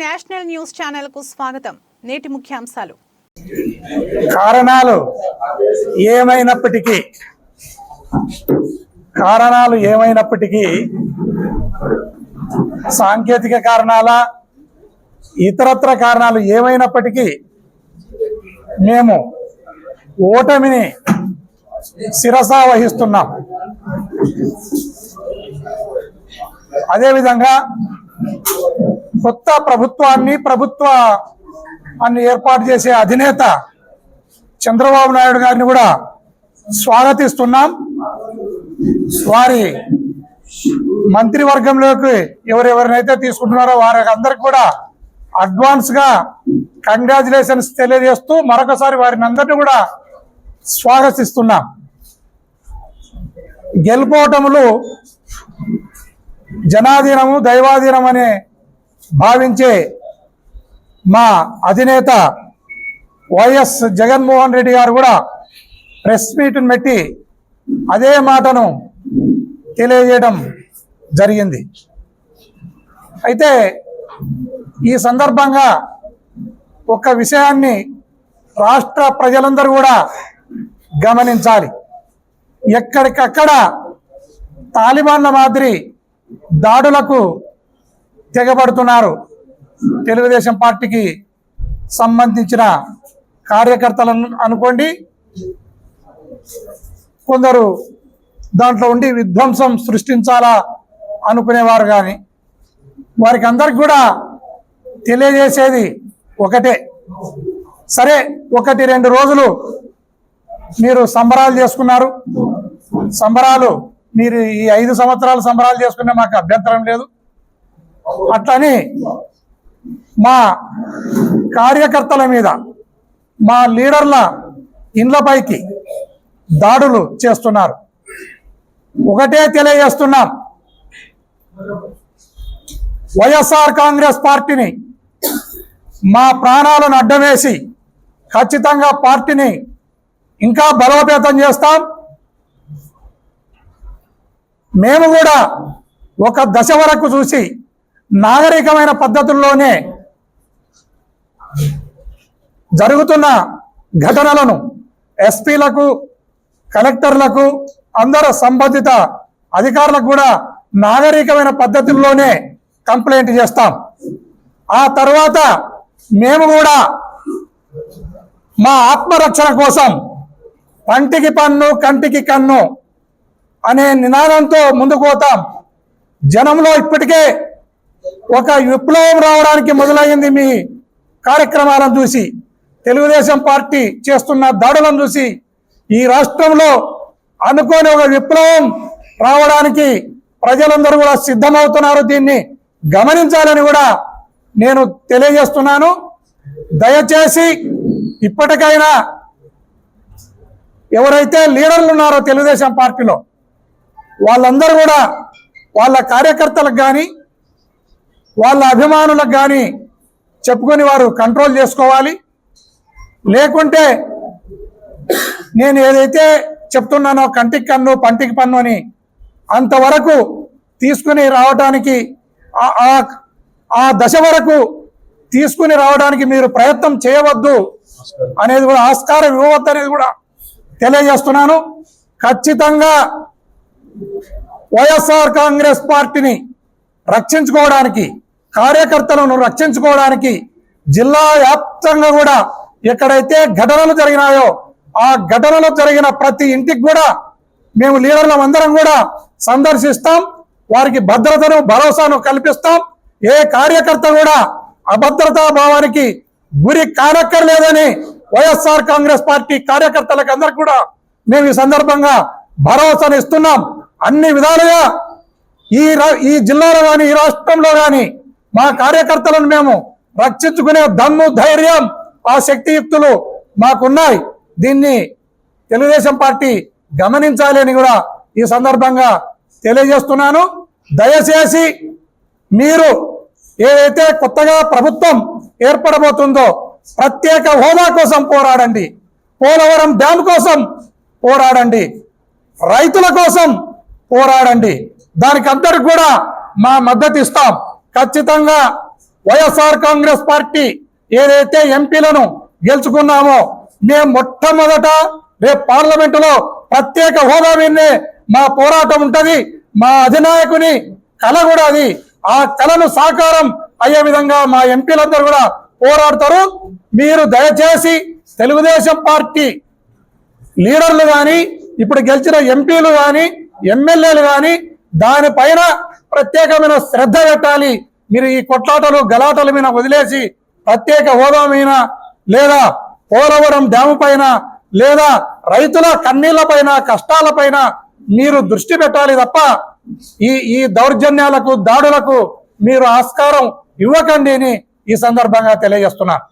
National news ఛానల్కు స్వాగతం. నేటి ముఖ్యాంశాలు. కారణాలు ఏమైనప్పటికీ కారణాలు ఏమైనప్పటికీ సాంకేతిక కారణాల ఇతరత్ర కారణాలు ఏమైనప్పటికీ మేము ఓటమిని శిరసా వహిస్తున్నాం. అదేవిధంగా కొత్త ప్రభుత్వాన్ని ప్రభుత్వ అన్ని ఏర్పాటు చేసే అధినేత చంద్రబాబు నాయుడు గారిని కూడా స్వాగతిస్తున్నాం. వారి మంత్రివర్గంలోకి ఎవరెవరినైతే తీసుకుంటున్నారో వారి అందరికి కూడా అడ్వాన్స్గా కంగ్రాచులేషన్స్ తెలియజేస్తూ మరొకసారి వారిని అందరినీ కూడా స్వాగతిస్తున్నాం. గెలుపోటములు జనాధీనము దైవాధీనం అనే భావించే మా అధినేత వైఎస్ జగన్మోహన్ రెడ్డి గారు కూడా ప్రెస్ మీట్ను పెట్టి అదే మాటను తెలియజేయడం జరిగింది. అయితే ఈ సందర్భంగా ఒక విషయాన్ని రాష్ట్ర ప్రజలందరూ కూడా గమనించాలి. ఎక్కడికక్కడ తాలిబాన్ల మాదిరి దాడులకు తెగబడుతున్నారు. తెలుగుదేశం పార్టీకి సంబంధించిన కార్యకర్తలను అనుకోండి కొందరు దాంట్లో ఉండి విధ్వంసం సృష్టించాలా అనుకునేవారు కానీ వారికి అందరికి కూడా తెలియజేసేది ఒకటే. సరే ఒకటి రెండు రోజులు మీరు సంబరాలు చేసుకున్నారు. సంబరాలు మీరు ఈ ఐదు సంవత్సరాలు సంబరాలు చేసుకునే మాకు అభ్యంతరం లేదు. అట్లని మా కార్యకర్తల మీద మా లీడర్ల ఇండ్లపైకి దాడులు చేస్తున్నారు. ఒకటే తెలియజేస్తున్నాం. వైఎస్ఆర్ కాంగ్రెస్ పార్టీని మా ప్రాణాలను అడ్డవేసి ఖచ్చితంగా పార్టీని ఇంకా బలోపేతం చేస్తాం. మేము కూడా ఒక దశ వరకు చూసి నాగరికమైన పద్ధతుల్లోనే జరుగుతున్న ఘటనలను ఎస్పీలకు కలెక్టర్లకు అందరూ సంబంధిత అధికారులకు కూడా నాగరికమైన పద్ధతుల్లోనే కంప్లైంట్ చేస్తాం. ఆ తర్వాత మేము కూడా మా ఆత్మరక్షణ కోసం పంటికి పన్ను కంటికి కన్ను అనే నినాదంతో ముందుకు పోతాం. జనంలో ఇప్పటికే ఒక విప్లవం రావడానికి మొదలైంది మీ కార్యక్రమాలను చూసి. తెలుగుదేశం పార్టీ చేస్తున్న దాడులను చూసి ఈ రాష్ట్రంలో అనుకోని ఒక విప్లవం రావడానికి ప్రజలందరూ కూడా సిద్ధమవుతున్నారు. దీన్ని గమనించాలని కూడా నేను తెలియజేస్తున్నాను. దయచేసి ఇప్పటికైనా ఎవరైతే లీడర్లు ఉన్నారో తెలుగుదేశం పార్టీలో వాళ్ళందరూ కూడా వాళ్ళ కార్యకర్తలకు కానీ వాళ్ళ అభిమానులకు కానీ చెప్పుకొని వారు కంట్రోల్ చేసుకోవాలి. లేకుంటే నేను ఏదైతే చెప్తున్నానో కంటికి కన్ను పంటికి పన్ను అని అంతవరకు తీసుకుని రావడానికి ఆ- ఆ- దశ వరకు తీసుకుని రావడానికి మీరు ప్రయత్నం చేయవద్దు అనేది కూడా ఆస్కారం ఇవ్వవద్దు అనేది కూడా తెలియజేస్తున్నాను. ఖచ్చితంగా వైఎస్ఆర్ కాంగ్రెస్ పార్టీని రక్షించుకోవడానికి కార్యకర్తలను రక్షించుకోవడానికి జిల్లా వ్యాప్తంగా కూడా ఎక్కడైతే ఘటనలు జరిగినాయో ఆ ఘటనలు జరిగిన ప్రతి ఇంటికి కూడా మేము లీడర్లం అందరం కూడా సందర్శిస్తాం. వారికి భద్రతను భరోసాను కల్పిస్తాం. ఏ కార్యకర్త కూడా అభద్రతా భావానికి గురి కానక్కర్లేదని వైఎస్ఆర్ కాంగ్రెస్ పార్టీ కార్యకర్తలకు అందరికి కూడా మేము ఈ సందర్భంగా భరోసాను ఇస్తున్నాం. అన్ని విధాలుగా ఈ రా- ఈ జిల్లాలో కానీ ఈ రాష్ట్రంలో కానీ మా కార్యకర్తలను మేము రక్షించుకునే దమ్ము ధైర్యం ఆ శక్తియుక్తులు మాకున్నాయి. దీన్ని తెలుగుదేశం పార్టీ గమనించాలి అని కూడా ఈ సందర్భంగా తెలియజేస్తున్నాను. దయచేసి మీరు ఏదైతే కొత్తగా ప్రభుత్వం ఏర్పడబోతుందో ప్రత్యేక హోదా కోసం పోరాడండి. పోలవరం డ్యాం కోసం పోరాడండి. రైతుల కోసం పోరాడండి. దానికి అందరికి కూడా మా మద్దతు ఇస్తాం. ఖచ్చితంగా వైఎస్ఆర్ కాంగ్రెస్ పార్టీ ఏదైతే ఎంపీలను గెలుచుకున్నామో మేము మొట్టమొదట రేపు పార్లమెంటులో ప్రత్యేక హోదా మీదనే మా పోరాటం ఉంటది. మా అధినాయకుని కళ కూడా అది. ఆ కళను సాకారం అయ్యే విధంగా మా ఎంపీలందరూ కూడా పోరాడతారు. మీరు దయచేసి తెలుగుదేశం పార్టీ లీడర్లు కానీ ఇప్పుడు గెలిచిన ఎంపీలు కానీ ఎమ్మెల్యేలు కానీ దానిపైన ప్రత్యేకమైన శ్రద్ధ పెట్టాలి. మీరు ఈ కొట్లాటలు గలాటల మీద వదిలేసి ప్రత్యేక హోదా మీద లేదా పోలవరం డ్యాము పైన లేదా రైతుల కన్నీళ్ళ పైన కష్టాల పైన మీరు దృష్టి పెట్టాలి తప్ప ఈ ఈ దౌర్జన్యాలకు దాడులకు మీరు ఆస్కారం ఇవ్వకండి అని ఈ సందర్భంగా తెలియజేస్తున్నారు